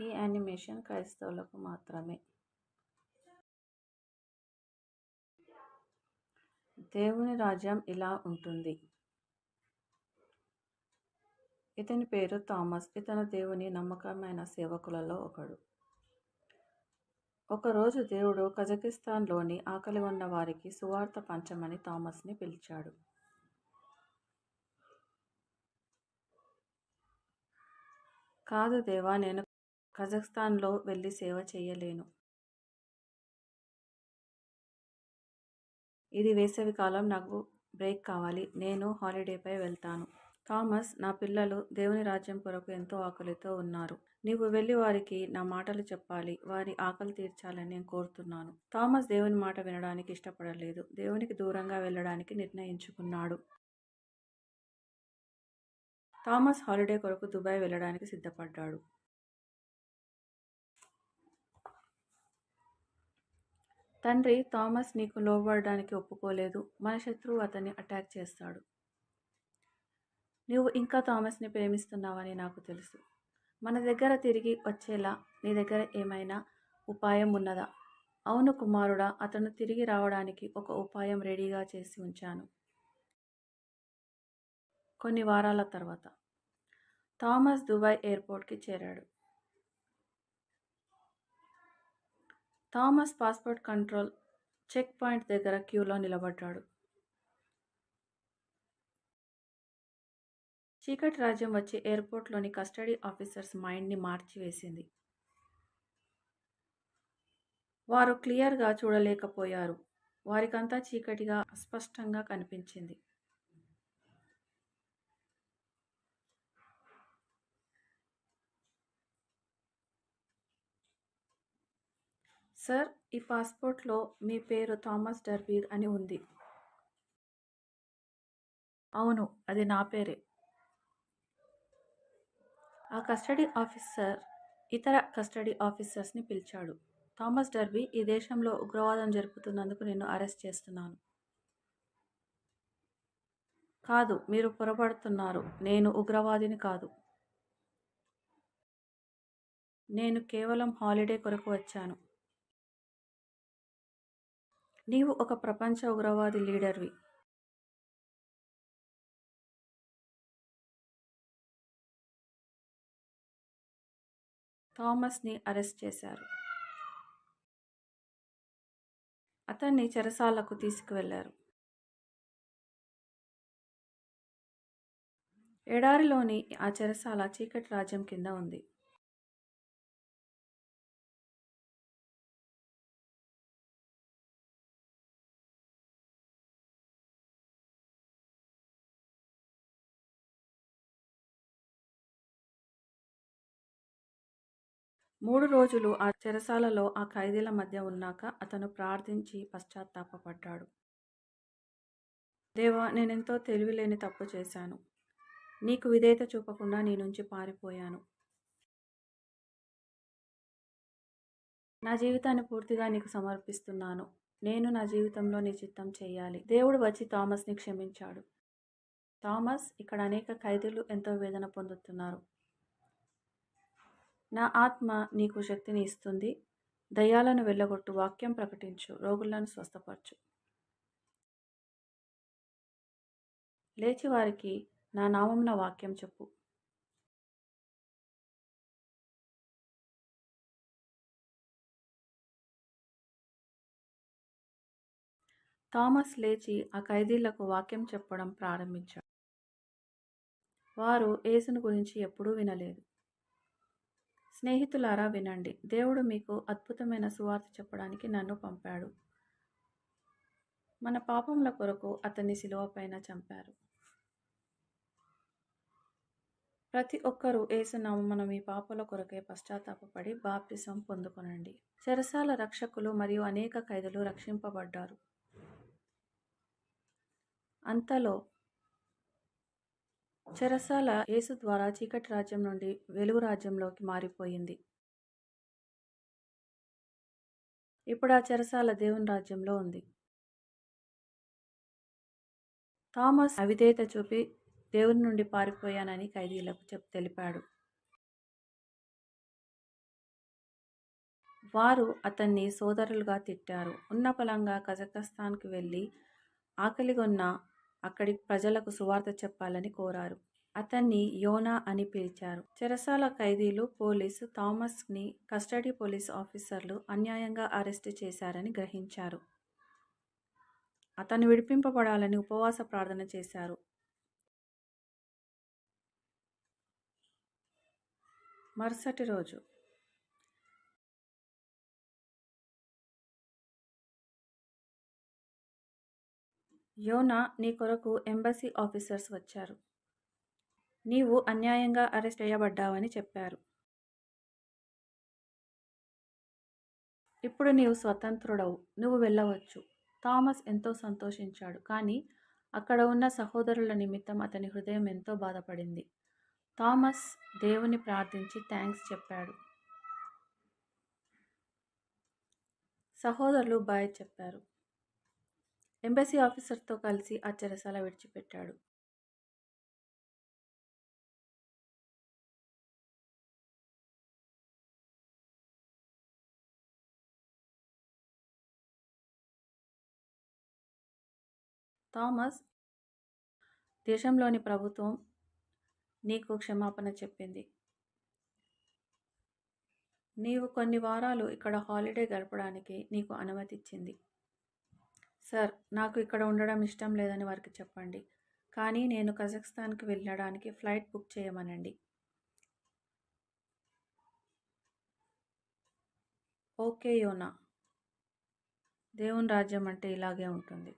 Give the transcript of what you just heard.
ఈ యానిమేషన్ క్రైస్తవులకు మాత్రమే. దేవుని రాజ్యం ఇలా ఉంటుంది. ఇతని పేరు థామస్. ఇతను దేవుని నమ్మకమైన సేవకులలో ఒకడు. ఒకరోజు దేవుడు కజకిస్తాన్లోని ఆకలి ఉన్న వారికి సువార్త పంచమని థామస్ని పిలిచాడు. కాదు దేవా నేను కజకిస్తాన్లో వెళ్ళి సేవ చేయలేను. ఇది వేసవి కాలం నాకు బ్రేక్ కావాలి. నేను హాలిడేపై వెళ్తాను. థామస్ నా పిల్లలు దేవుని రాజ్యం కొరకు ఎంతో ఆకలితో ఉన్నారు. నీవు వెళ్ళి వారికి నా మాటలు చెప్పాలి. వారి ఆకలి తీర్చాలని నేను కోరుతున్నాను. థామస్ దేవుని మాట వినడానికి ఇష్టపడలేదు. దేవునికి దూరంగా వెళ్ళడానికి నిర్ణయించుకున్నాడు. థామస్ హాలిడే కొరకు దుబాయ్ వెళ్ళడానికి సిద్ధపడ్డాడు. తండ్రి థామస్ నీకు లోబడడానికి ఒప్పుకోలేదు. మన శత్రువు అతన్ని అటాక్ చేస్తాడు. నువ్వు ఇంకా థామస్ని ప్రేమిస్తున్నావని నాకు తెలుసు. మన దగ్గర తిరిగి వచ్చేలా నీ దగ్గర ఏమైనా ఉపాయం ఉన్నదా? అవును కుమారుడా అతను తిరిగి రావడానికి ఒక ఉపాయం రెడీగా చేసి ఉంచాను. కొన్ని వారాల తర్వాత. థామస్ దుబాయ్ ఎయిర్పోర్ట్కి చేరాడు. Thomas passport control check point దగ్గర క్యూలో నిలబడ్డాడు. చీకటి రాజ్యం వచ్చి ఎయిర్పోర్ట్లోని కస్టడీ ఆఫీసర్స్ మైండ్ని మార్చివేసింది. వారు క్లియర్గా చూడలేకపోయారు. వారికంతా చీకటిగా అస్పష్టంగా కనిపించింది. సార్ ఈ పాస్పోర్ట్లో మీ పేరు థామస్ డర్బీర్ అని ఉంది. అవును అది నా పేరే. ఆ కస్టడీ ఆఫీసర్ ఇతర కస్టడీ ఆఫీసర్స్ని పిలిచాడు. థామస్ డర్బీ ఈ దేశంలో ఉగ్రవాదం జరుపుతున్నందుకు నిన్ను అరెస్ట్ చేస్తున్నాను. కాదు మీరు పొరపడుతున్నారు. నేను ఉగ్రవాదిని కాదు. నేను కేవలం హాలిడే కొరకు వచ్చాను. నీవు ఒక ప్రపంచ ఉగ్రవాది లీడర్వి. థామస్ని అరెస్ట్ చేశారు. అతన్ని చెరసాలకు తీసుకువెళ్ళారు. ఎడారిలోని ఆ చెరసాల చీకటి రాజ్యం కింద ఉంది. మూడు రోజులు ఆ చెరసాలలో ఆ ఖైదీల మధ్య ఉన్నాక అతను ప్రార్థించి పశ్చాత్తాపపడ్డాడు. దేవా నేనెంతో తెలివిలేని తప్పు చేశాను. నీకు విధేయత చూపకుండా నీ నుంచి పారిపోయాను. నా జీవితాన్ని పూర్తిగా నీకు సమర్పిస్తున్నాను. నేను నా జీవితంలో నీ చిత్తం చేయాలి. దేవుడు వచ్చి థామస్ని క్షమించాడు. థామస్ ఇక్కడ అనేక ఖైదీలు ఎంతో వేదన పొందుతున్నారు. నా ఆత్మ నీకు శక్తిని ఇస్తుంది. దయ్యాలను వెళ్ళగొట్టు వాక్యం ప్రకటించు రోగులను స్వస్థపరచు. లేచి వారికి నా నామమున వాక్యం చెప్పు. థామస్ లేచి ఆ ఖైదీలకు వాక్యం చెప్పడం ప్రారంభించాడు. వారు యేసును గురించి ఎప్పుడూ వినలేదు. స్నేహితులారా వినండి. దేవుడు మీకు అద్భుతమైన సువార్త చెప్పడానికి నన్ను పంపాడు. మన పాపముల కొరకు అతన్ని శిలువపైన చంపారు. ప్రతి ఒక్కరూ ఏసునామమున మీ పాపల కొరకే పశ్చాత్తాపడి బాప్తిసం పొందుకొనండి. చెరసాల రక్షకులు మరియు అనేక ఖైదులు రక్షింపబడ్డారు. అంతలో చెరసాల యేసు ద్వారా చీకటి రాజ్యం నుండి వెలుగు రాజ్యంలోకి మారిపోయింది. ఇప్పుడు ఆ చెరసాల దేవుని రాజ్యంలో ఉంది. థామస్ అవిధేయత చూపి దేవుని నుండి పారిపోయానని ఖైదీలకు చెప్ తెలిపాడు. వారు అతన్ని సోదరులుగా తిట్టారు. ఉన్నపలంగా కజకస్తాన్కి వెళ్ళి ఆకలిగొన్న అక్కడి ప్రజలకు సువార్త చెప్పాలని కోరారు. అతన్ని యోనా అని పిలిచారు. చెరసాల ఖైదీలు పోలీసు థామస్ని కస్టడీ పోలీస్ ఆఫీసర్లు అన్యాయంగా అరెస్టు చేశారని గ్రహించారు. అతను విడిపింపబడాలని ఉపవాస ప్రార్థన చేశారు. మరుసటి రోజు యోనా నీ కొరకు ఎంబసీ ఆఫీసర్స్ వచ్చారు. నీవు అన్యాయంగా అరెస్ట్ చేయబడ్డావని చెప్పారు. ఇప్పుడు నీవు స్వతంత్రుడవు. నువ్వు వెళ్ళవచ్చు. థామస్ ఎంతో సంతోషించాడు. కానీ అక్కడ ఉన్న సహోదరుల నిమిత్తం అతని హృదయం ఎంతో బాధపడింది. థామస్ దేవుని ప్రార్థించి థ్యాంక్స్ చెప్పాడు. సహోదరులు బాయ్ చెప్పారు. ఎంబసీ ఆఫీసర్తో కలిసి ఆ చెరసాల విడిచిపెట్టాడు. థామస్ దేశంలోని ప్రభుత్వం నీకు క్షమాపణ చెప్పింది. నీవు కొన్ని వారాలు ఇక్కడ హాలిడే గడపడానికి నీకు అనుమతి ఇచ్చింది సార్ నాకు ఇక్కడ ఉండడం ఇష్టం లేదని వారికి చెప్పండి. కానీ నేను కజాఖ్స్తాన్కి వెళ్ళడానికి ఫ్లైట్ బుక్ చేయమనండి. ఓకే యోనా. దేవుని రాజ్యం అంటే ఇలాగే ఉంటుంది.